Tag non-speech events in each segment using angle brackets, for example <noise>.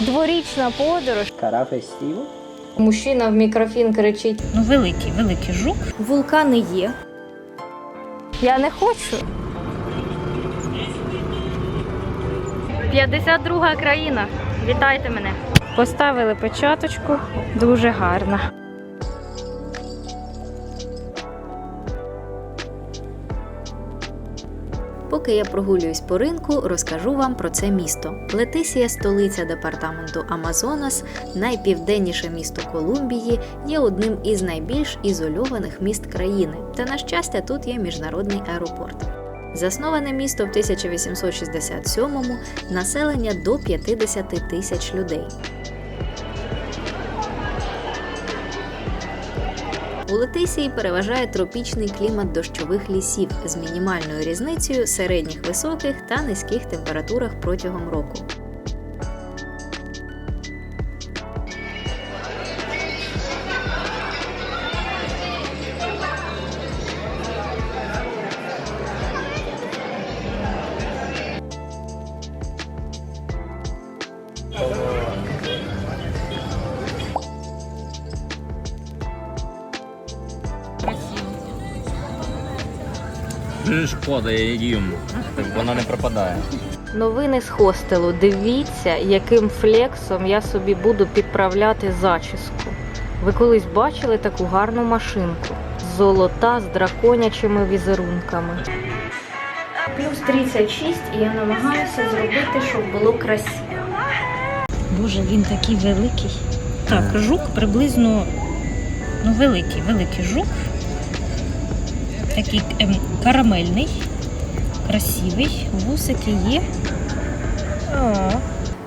Дворічна подорож. Кара фестиву. Мужчина в мікрофін кричить: Ну, великий, великий жук. Вулкани є. Я не хочу. 52 країна. Вітайте мене. Поставили печаточку. Дуже гарна. Поки я прогулююсь по ринку, розкажу вам про це місто. Летисія, столиця департаменту Амазонас, найпівденніше місто Колумбії, є одним із найбільш ізольованих міст країни. Та на щастя, тут є міжнародний аеропорт. Засноване місто в 1867-му, населення до 50 тисяч людей. У Летисії переважає тропічний клімат дощових лісів з мінімальною різницею середніх високих та низьких температурах протягом року. Шкода, я їм. Вона не пропадає. Новини з хостелу. Дивіться, яким флексом я собі буду підправляти зачіску. Ви колись бачили таку гарну машинку? Золота з драконячими візерунками. Плюс 36, і я намагаюся зробити, щоб було красиво. Боже, він такий великий. Так, жук приблизно ну, великий, великий жук. Такий ем, карамельний, красивий, вусики є. О,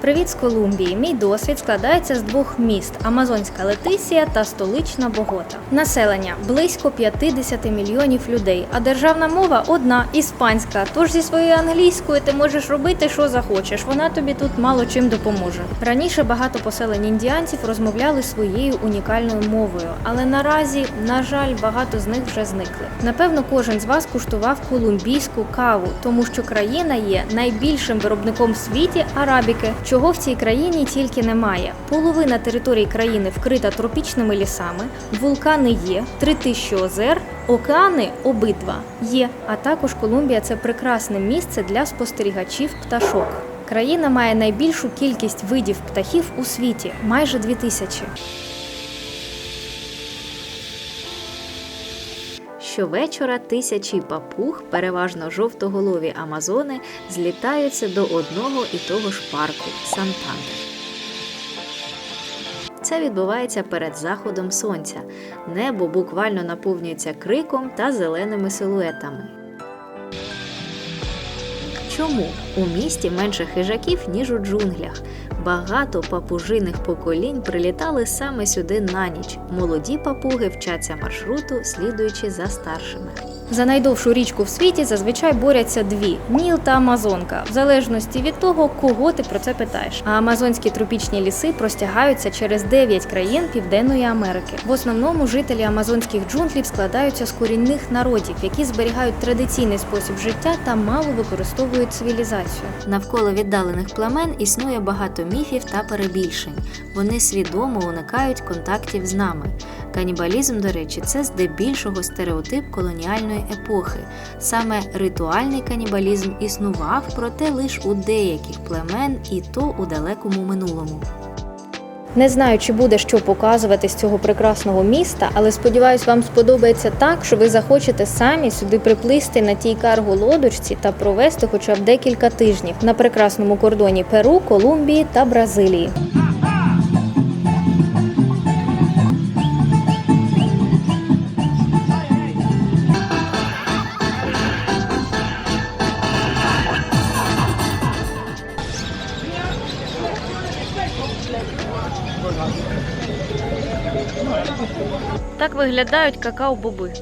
Привіт з Колумбії. Мій досвід складається з двох міст: Амазонська Летисія та столична Богота. Населення близько 50 мільйонів людей, а державна мова одна іспанська. Тож зі своєю англійською ти можеш робити, що захочеш. Вона тобі тут мало чим допоможе. Раніше багато поселень індіанців розмовляли своєю унікальною мовою, але наразі, на жаль, багато з них вже зникли. Напевно, кожен з вас куштував колумбійську каву, тому що країна є найбільшим виробником в світі арабіки, чого в цій країні тільки немає. Половина території країни вкрита тропічними лісами, вулкани є, три тисячі озер, океани обидва є. А також Колумбія це прекрасне місце для спостерігачів пташок. Країна має найбільшу кількість видів птахів у світі майже дві тисячі. Щовечора тисячі папуг, переважно жовтоголові амазони, злітаються до одного і того ж парку Сантандер. Це відбувається перед заходом сонця. Небо буквально наповнюється криком та зеленими силуетами. Чому у місті менше хижаків, ніж у джунглях? Багато папужиних поколінь прилітали саме сюди на ніч. Молоді папуги вчаться маршруту, слідуючи за старшими. За найдовшу річку в світі зазвичай борються дві Ніл та Амазонка, в залежності від того, кого ти про це питаєш. А амазонські тропічні ліси простягаються через 9 країн Південної Америки. В основному жителі амазонських джунглів складаються з корінних народів, які зберігають традиційний спосіб життя та мало використовують цивілізацію. Навколо віддалених племен існує багато міфів та перебільшень. Вони свідомо уникають контактів з нами. Канібалізм, до речі, це здебільшого стереотип колоніальної епохи. Саме ритуальний канібалізм існував, проте лише у деяких племен, і то у далекому минулому. Не знаю, чи буде що показувати з цього прекрасного міста, але сподіваюсь, вам сподобається так, що ви захочете самі сюди приплисти на тій карго-лодочці та провести хоча б декілька тижнів на прекрасному кордоні Перу, Колумбії та Бразилії. Виглядають какао-боби.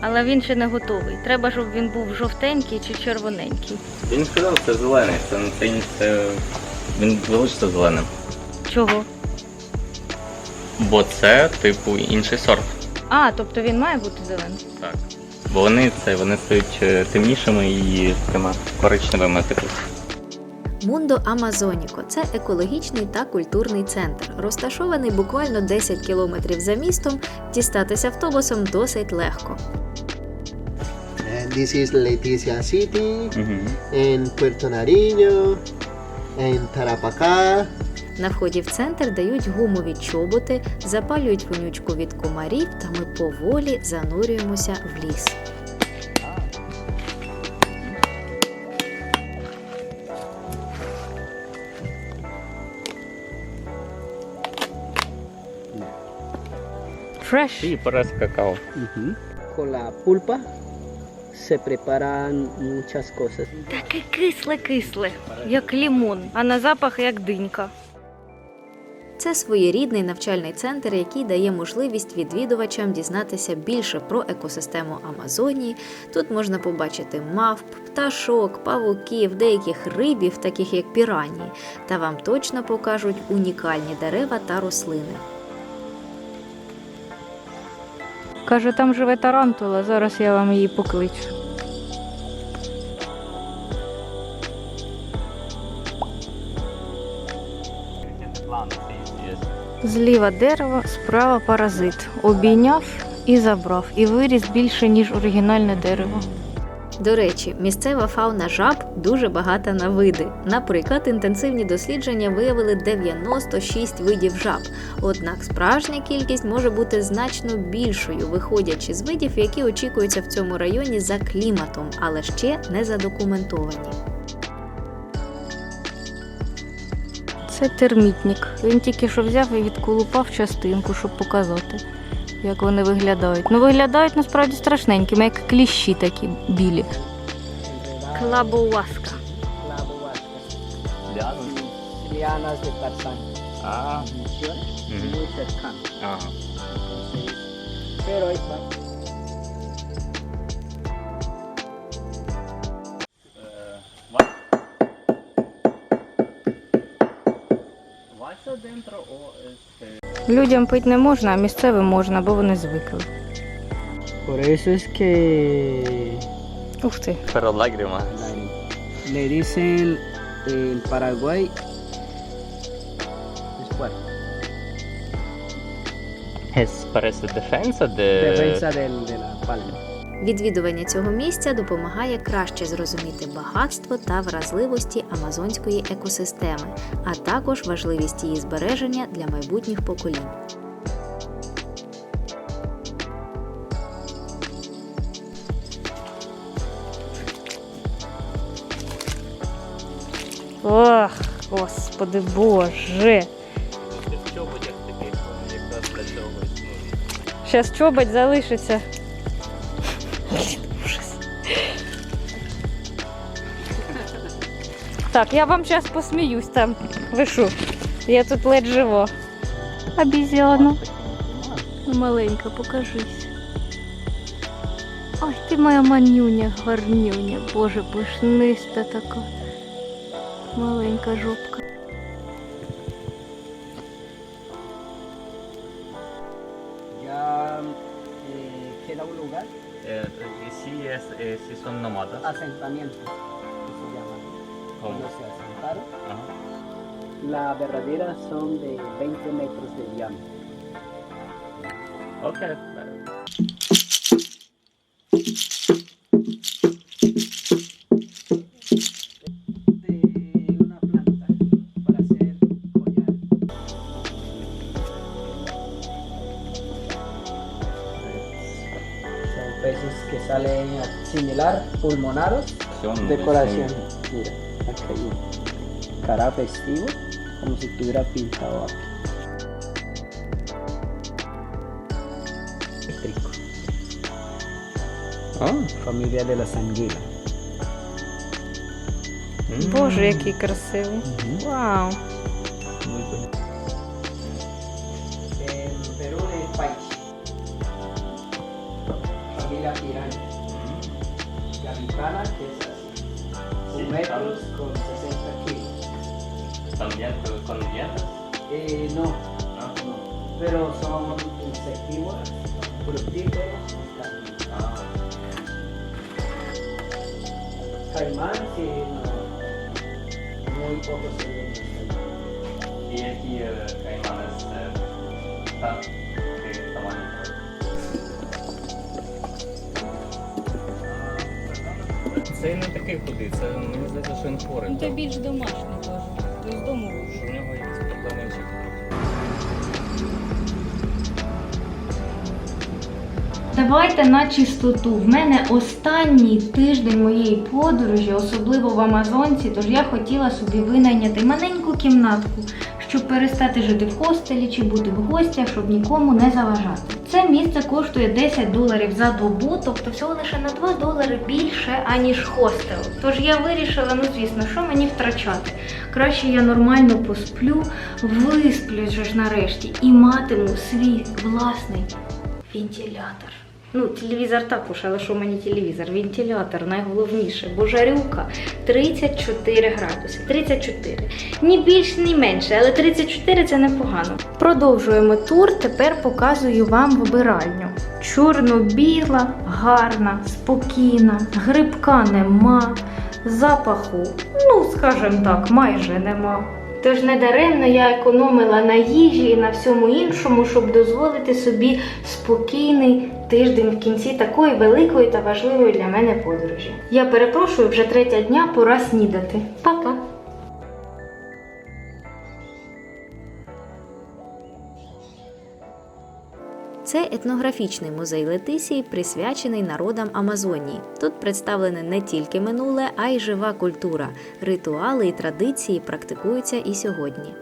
Але він ще не готовий. Треба, щоб він був жовтенький чи червоненький. Я не сказав, це зелений. Це, це, це він залишиться зеленим. Чого? Бо це, типу, інший сорт. А, тобто він має бути зелений. Так. Бо вони це вони стають е, темнішими і такими коричневими типу. Мундо Амазоніко це екологічний та культурний центр, розташований буквально 10 кілометрів за містом. Дістатися автобусом досить легко. This is Leticia City, Мгм. en Puerto Nariño, en Tarapacá. На вході в центр дають гумові чоботи, запалюють вонючку від комарів, та ми поволі занурюємося в ліс. Fresh. Sí, parece cacao. Con la pulpa se preparan muchas cosas. Таке кисле-кисле, як лімон, а на запах як динька. Це своєрідний навчальний центр, який дає можливість відвідувачам дізнатися більше про екосистему Амазонії. Тут можна побачити мавп, пташок, павуків, деяких рибів, таких як піранії, та вам точно покажуть унікальні дерева та рослини. Каже, там живе тарантула, зараз я вам її покличу. Зліва дерево, справа паразит. Обійняв і забрав, і виріс більше, ніж оригінальне дерево. До речі, місцева фауна жаб дуже багата на види. Наприклад, інтенсивні дослідження виявили 96 видів жаб. Однак справжня кількість може бути значно більшою, виходячи з видів, які очікуються в цьому районі за кліматом, але ще не задокументовані. Це термітник. Він тільки що взяв і відколупав частинку, щоб показати, як вони виглядають. Ну, виглядають насправді страшненькими, як кліщі такі білі. Funcionan Ujú. muy cercanas. Ага. Вася dentro o este... Людям пити не можна, а місцевим можна, бо вони звикли. Por eso es que Ух ти. Pero lágrimas. le dicen en Paraguay es fuerte. Es parece defensa de... Defensa del- de la palma. Відвідування цього місця допомагає краще зрозуміти багатство та вразливості амазонської екосистеми, а також важливість її збереження для майбутніх поколінь. Ох, господи боже. Існують. Зараз чобать залишиться. Так, я вам зараз посміюсь там. Ви що? Я тут ледь живо. Обізяна. Маленька, покажись. Ой, ти моя манюня, гарнюня, боже, пушниста така. Маленька жопка. verdaderas son de 20 metros de diámetro. Ok, vale. peces que salen similar, pulmonaros, decoración. Mira, acá hay cara festivo. como si estuviera pintado aquí. Eléctrico. Ah. Familia de la anguilas. Hum. Borré que cresceu. Uhum. Uau! Muito bonito. É, no Peru é Paiti. Família Piranha. Uhum. Gavipana, que é 1 metros com 60 kg. También con- dientes. Eh, no, Ah, no. Pero son insectívoras, fructíferas y ah. Caimán sí no, no muy pocos euros. Y aquí caimanes está de tamaño. Це не такий худий, це мені здається, що він хворий. Ну, це більш домашній Давайте на чистоту. В мене останній тиждень моєї подорожі, особливо в Амазонці, тож я хотіла собі винайняти маленьку кімнатку, щоб перестати жити в хостелі чи бути в гостях, щоб нікому не заважати. Це місце коштує 10 доларів за добу, тобто всього лише на 2 долари більше, аніж хостел. Тож я вирішила, ну звісно, що мені втрачати. Краще я нормально посплю, висплюсь ж нарешті і матиму свій власний Вентилятор. Ну, телевізор також, але що мені телевізор? Вентилятор найголовніше, бо жарюка 34 градуси. 34. Ні більш, ні менше, але 34 це непогано. Продовжуємо тур. Тепер показую вам вибиральню. Чорно-біла, гарна, спокійна, грибка нема, запаху, ну, скажімо так, майже нема. Тож недаремно я економила на їжі і на всьому іншому, щоб дозволити собі спокійний тиждень в кінці такої великої та важливої для мене подорожі. Я перепрошую, вже третя дня, пора снідати. Па-па! Це етнографічний музей Летисії, присвячений народам Амазонії. Тут представлене не тільки минуле, а й жива культура. Ритуали і традиції практикуються і сьогодні.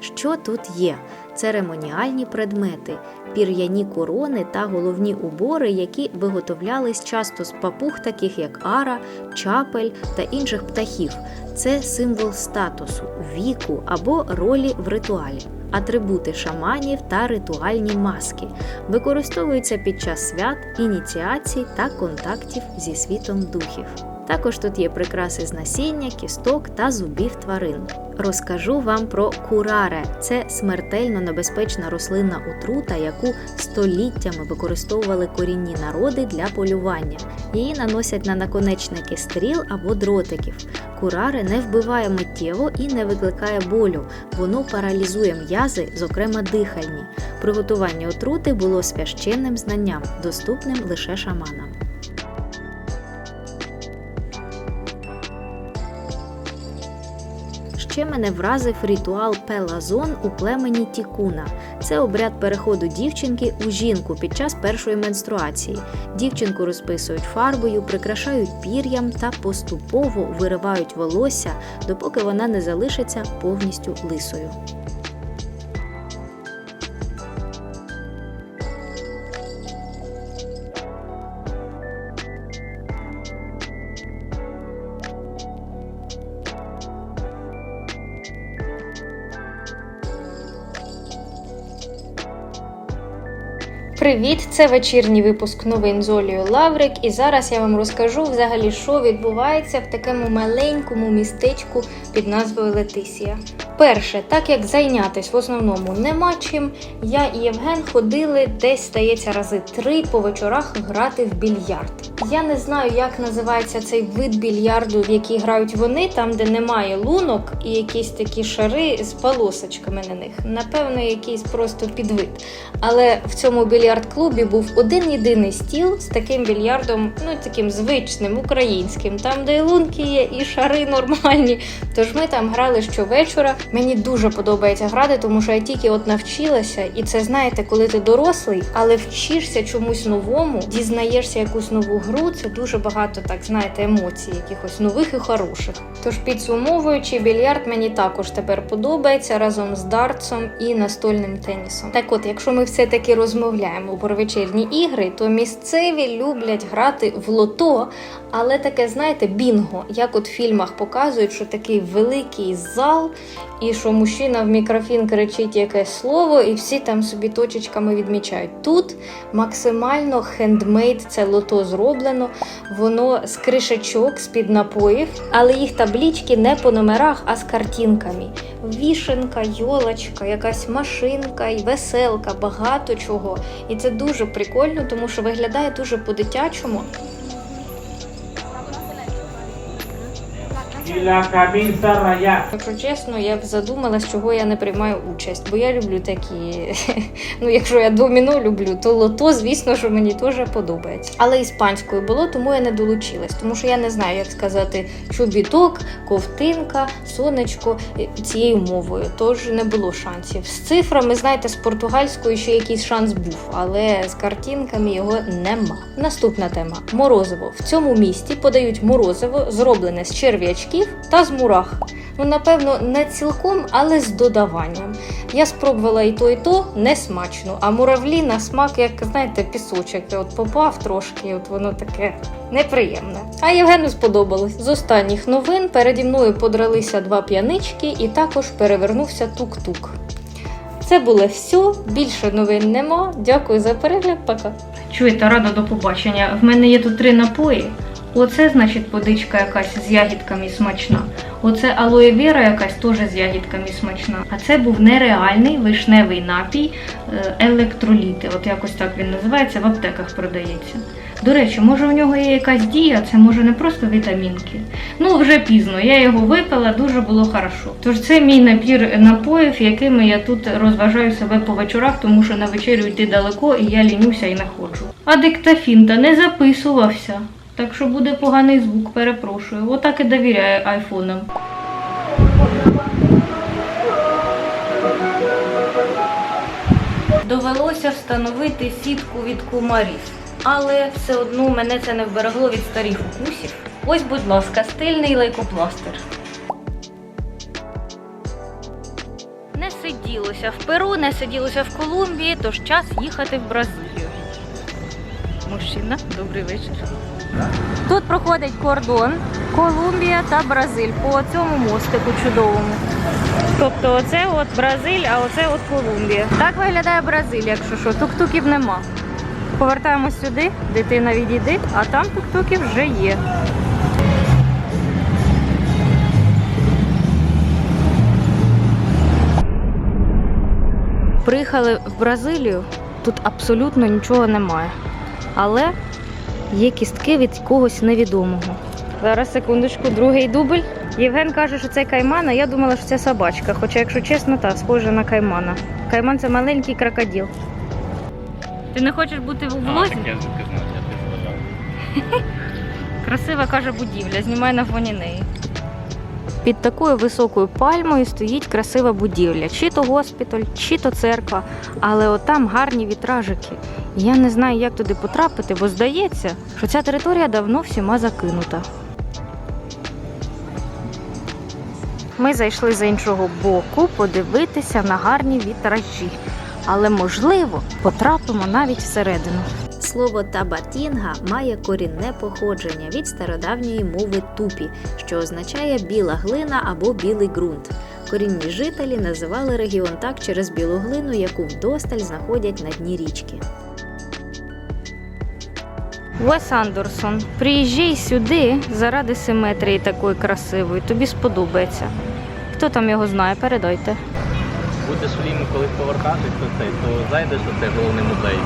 Що тут є? Церемоніальні предмети, пір'яні корони та головні убори, які виготовлялись часто з папуг, таких як ара, чапель та інших птахів. Це символ статусу, віку або ролі в ритуалі. Атрибути шаманів та ритуальні маски використовуються під час свят, ініціацій та контактів зі світом духів. Також тут є прикраси з насіння, кісток та зубів тварин. Розкажу вам про кураре. Це смертельно небезпечна рослинна отрута, яку століттями використовували корінні народи для полювання. Її наносять на наконечники стріл або дротиків. Кураре не вбиває миттєво і не викликає болю. Воно паралізує м'язи, зокрема дихальні. Приготування отрути було священним знанням, доступним лише шаманам. Ще мене вразив ритуал пелазон у племені Тікуна. Це обряд переходу дівчинки у жінку під час першої менструації. Дівчинку розписують фарбою, прикрашають пір'ям та поступово виривають волосся, допоки вона не залишиться повністю лисою. Привіт! Це вечірній випуск новин з Олею Лаврик. І зараз я вам розкажу взагалі, що відбувається в такому маленькому містечку під назвою Летисія. Перше, так як зайнятись в основному нема чим, я і Євген ходили десь стається рази три по вечорах грати в більярд. Я не знаю, як називається цей вид більярду, в який грають вони, там де немає лунок і якісь такі шари з полосочками на них. Напевно, якийсь просто підвид. Але в цьому більярд-клубі був один єдиний стіл з таким більярдом, ну таким звичним, українським, там, де і лунки є, і шари нормальні. Тож ми там грали щовечора. Мені дуже подобається грати, тому що я тільки от навчилася, і це знаєте, коли ти дорослий, але вчишся чомусь новому, дізнаєшся якусь нову гру. Це дуже багато, так знаєте, емоцій, якихось нових і хороших. Тож підсумовуючи, більярд мені також тепер подобається разом з дартсом і настольним тенісом. Так от, якщо ми все таки розмовляємо про вечірні ігри, то місцеві люблять грати в лото, але таке, знаєте, бінго. Як от в фільмах показують, що такий великий зал, і що мужчина в мікрофін кричить якесь слово, і всі там собі точечками відмічають. Тут максимально хендмейд це лото зроблено, воно з кришечок, з-під напоїв, але їх таблічки не по номерах, а з картинками. Вішенка, йолочка, якась машинка і веселка, багато чого. І це дуже прикольно, тому що виглядає дуже по-дитячому. Якщо чесно, я б задумалась, чого я не приймаю участь, бо я люблю такі. <laughs> Ну, якщо я доміно люблю, то лото, звісно, що мені теж подобається. Але іспанською було, тому я не долучилась, тому що я не знаю, як сказати чобіток, ковтинка, сонечко е, цією мовою. Тож не було шансів. З цифрами, знаєте, з португальською ще якийсь шанс був, але з картинками його нема. Наступна тема морозиво. В цьому місті подають морозиво, зроблене з черв'ячків та з мурах. Ну, напевно, не цілком, але з додаванням. Я спробувала і то, і то не смачно. А муравлі на смак, як знаєте, пісочок. От попав трошки, от воно таке неприємне. А Євгену сподобалось. З останніх новин переді мною подралися два п'янички і також перевернувся тук-тук. Це було все. Більше новин нема. Дякую за перегляд. Пока. Чуєте, рада до побачення. В мене є тут три напої. Оце, значить, водичка якась з ягідками смачна. Оце алоє вера якась теж з ягідками смачна. А це був нереальний вишневий напій е, електроліти. От якось так він називається, в аптеках продається. До речі, може у нього є якась дія, це може не просто вітамінки. Ну, вже пізно, я його випила, дуже було хорошо. Тож це мій набір напоїв, якими я тут розважаю себе по вечорах, тому що на вечерю йти далеко і я лінюся і не ходжу. А диктофін та не записувався. Так що буде поганий звук, перепрошую. Отак і довіряю айфонам. Довелося встановити сітку від комарів, але все одно мене це не вберегло від старих укусів. Ось, будь ласка, стильний лейкопластир. Не сиділося в Перу, не сиділося в Колумбії, тож час їхати в Бразилію. Мужчина, добрий вечір. Тут проходить кордон Колумбія та Бразиль по цьому мостику чудовому. Тобто оце от Бразиль, а оце от Колумбія. Так виглядає Бразиль, якщо що. Тук-туків нема. Повертаємось сюди, дитина відійди, а там тук-туків вже є. Приїхали в Бразилію, тут абсолютно нічого немає. Але є кістки від когось невідомого. Зараз секундочку, другий дубль. Євген каже, що це кайман, а я думала, що це собачка. Хоча, якщо чесно, та схоже на каймана. Кайман це маленький крокодил. Ти не хочеш бути в А, так я. <laughs> Красива каже будівля, знімай на фоні неї. Під такою високою пальмою стоїть красива будівля, чи то госпіталь, чи то церква, але отам гарні вітражики. Я не знаю, як туди потрапити, бо здається, що ця територія давно всіма закинута. Ми зайшли з іншого боку подивитися на гарні вітражі. Але можливо потрапимо навіть всередину. Слово табатінга має корінне походження від стародавньої мови тупі, що означає біла глина або білий ґрунт. Корінні жителі називали регіон так через білу глину, яку вдосталь знаходять на дні річки. Вес Андерсон, приїжджай сюди заради симетрії такої красивої. Тобі сподобається. Хто там його знає, передайте. Будеш в Ліму коли повертатись то то зайдеш у цей головний музей.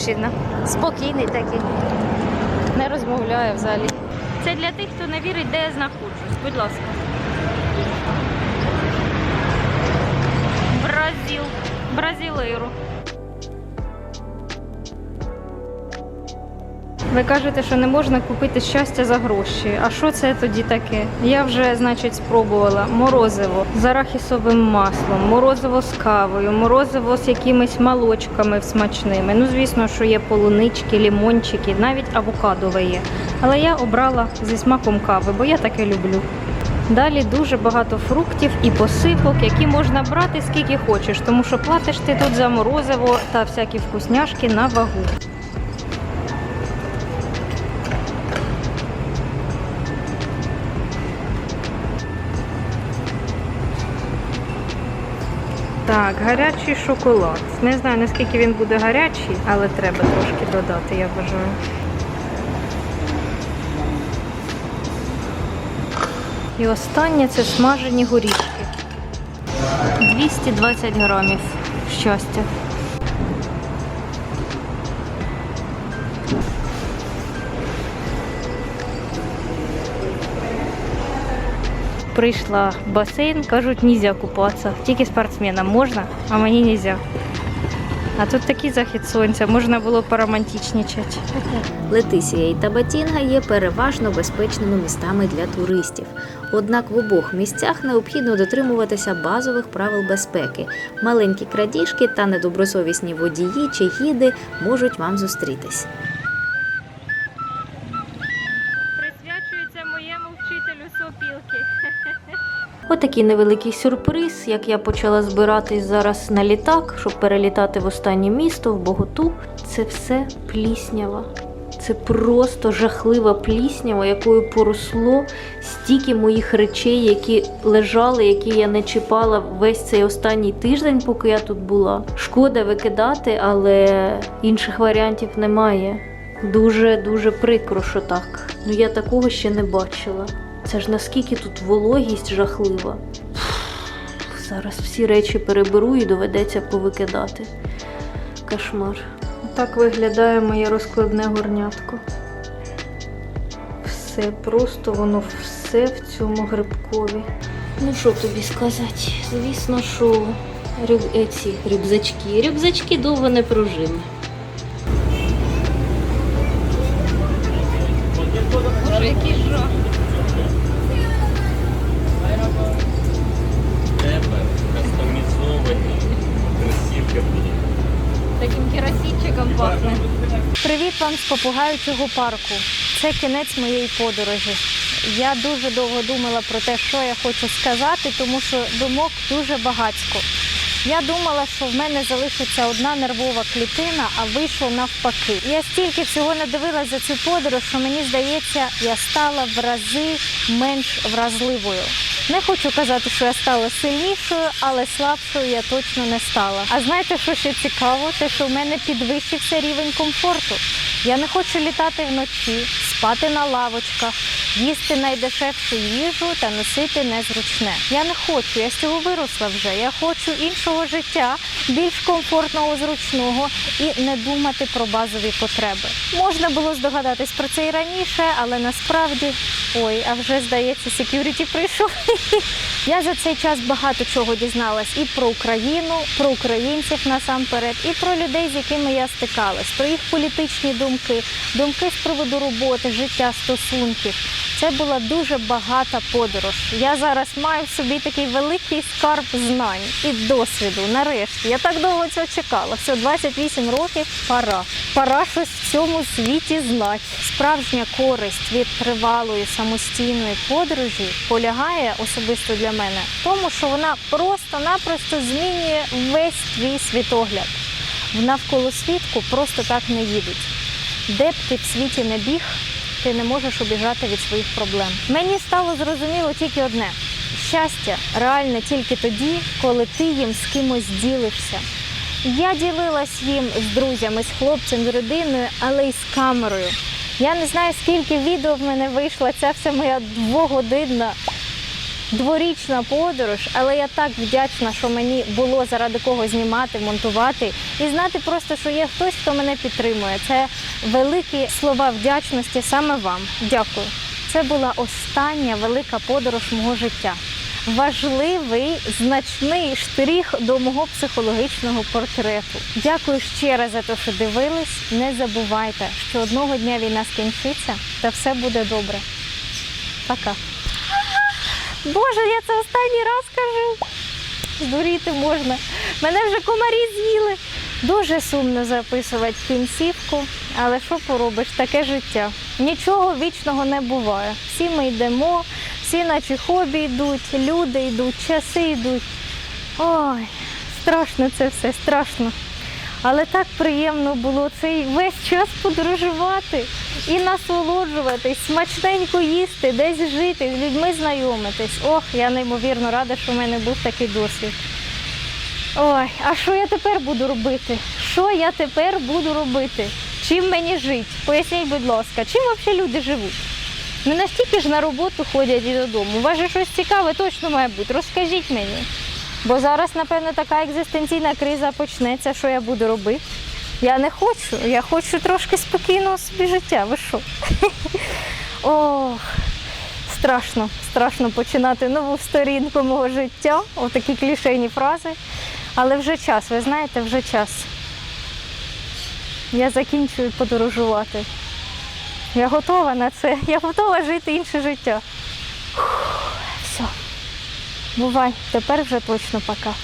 Мужчина. Спокійний такий. Не розмовляє взагалі. Це для тих, хто не вірить, де я знаходжусь. Будь ласка. Бразил. Бразилейру. Ви кажете, що не можна купити щастя за гроші. А що це тоді таке? Я вже, значить, спробувала морозиво з арахісовим маслом, морозиво з кавою, морозиво з якимись молочками смачними. Ну, звісно, що є полунички, лімончики, навіть авокадове є. Але я обрала зі смаком кави, бо я таке люблю. Далі дуже багато фруктів і посипок, які можна брати скільки хочеш, тому що платиш ти тут за морозиво та всякі вкусняшки на вагу. Так, гарячий шоколад. Не знаю наскільки він буде гарячий, але треба трошки додати, я вважаю. І останнє це смажені горішки. 220 грамів щастя. Прийшла в басейн, кажуть, нельзя купатися. Тільки спортсменам можна, а мені нельзя. А тут такий захід сонця, можна було поромантичничати. Летисія і Табатінга є переважно безпечними містами для туристів. Однак в обох місцях необхідно дотримуватися базових правил безпеки. Маленькі крадіжки та недобросовісні водії чи гіди можуть вам зустрітись. Отакий невеликий сюрприз, як я почала збиратись зараз на літак, щоб перелітати в останнє місто, в Боготу. Це все пліснява. Це просто жахлива пліснява, якою поросло стільки моїх речей, які лежали, які я не чіпала весь цей останній тиждень, поки я тут була. Шкода викидати, але інших варіантів немає. Дуже дуже прикро, що так. Ну я такого ще не бачила. Це ж наскільки тут вологість жахлива. Зараз всі речі переберу і доведеться повикидати. Кошмар. Так виглядає моє розкладне горнятко. Все, просто воно все в цьому грибкові. Ну що тобі сказати? Звісно, що рюк... е, ці рюкзачки. Рюкзачки довго не пружили. Боже, який вам з попугаючого парку. Це кінець моєї подорожі. Я дуже довго думала про те, що я хочу сказати, тому що думок дуже багатько. Я думала, що в мене залишиться одна нервова клітина, а вийшло навпаки. Я стільки всього надивилася за цю подорож, що мені здається, я стала в рази менш вразливою. Не хочу казати, що я стала сильнішою, але слабшою я точно не стала. А знаєте, що ще цікаво? Те, що в мене підвищився рівень комфорту. Я не хочу літати вночі, спати на лавочках, їсти найдешевшу їжу та носити незручне. Я не хочу, я з цього виросла вже. Я хочу іншого життя, більш комфортного, зручного і не думати про базові потреби. Можна було здогадатись про це і раніше, але насправді ой, а вже здається, секюріті прийшов. <laughs> Я за цей час багато чого дізналась і про Україну, про українців насамперед, і про людей, з якими я стикалась, про їх політичні думки, думки з приводу роботи, життя, стосунків. Це була дуже багата подорож. Я зараз маю в собі такий великий скарб знань і досвіду. Нарешті я так довго цього чекала. Все 28 років. Пора. Пора щось в цьому світі знати. Справжня користь від тривалої самостійної подорожі полягає особисто для мене в тому, що вона просто-напросто змінює весь твій світогляд. В навколосвітку просто так не їдуть. Де б ти в світі не біг, ти не можеш обіжати від своїх проблем. Мені стало зрозуміло тільки одне: щастя реальне тільки тоді, коли ти їм з кимось ділишся. Я ділилась їм з друзями, з хлопцем, з родиною, але й з камерою. Я не знаю, скільки відео в мене вийшло. Це все моя двогодинна дворічна подорож, але я так вдячна, що мені було заради кого знімати, монтувати і знати просто, що є хтось, хто мене підтримує. Це великі слова вдячності саме вам. Дякую. Це була остання велика подорож мого життя. Важливий значний штрих до мого психологічного портрету. Дякую ще раз за те, що дивились. Не забувайте, що одного дня війна скінчиться та все буде добре. Пока. Боже, я це останній раз кажу. Здуріти можна. Мене вже комарі з'їли. Дуже сумно записувати кінцівку, але що поробиш, таке життя. Нічого вічного не буває. Всі ми йдемо, всі наче хобі йдуть, люди йдуть, часи йдуть. Ой, страшно це все, страшно. Але так приємно було цей весь час подорожувати і насолоджуватись, смачненько їсти, десь жити, з людьми знайомитись. Ох, я неймовірно рада, що в мене був такий досвід. Ой, а що я тепер буду робити? Що я тепер буду робити? Чим мені жити? Поясніть, будь ласка, чим взагалі люди живуть? Не настільки ж на роботу ходять і додому. У вас же щось цікаве точно має бути. Розкажіть мені. Бо зараз, напевно, така екзистенційна криза почнеться, що я буду робити. Я не хочу, я хочу трошки спокійного собі життя. Ви що? <laughs> Ох, страшно, страшно починати нову сторінку мого життя. Отакі клішейні фрази. Але вже час, ви знаєте, вже час. Я закінчую подорожувати. Я готова на це. Я готова жити інше життя. Все. Бувай, тепер вже точно пока.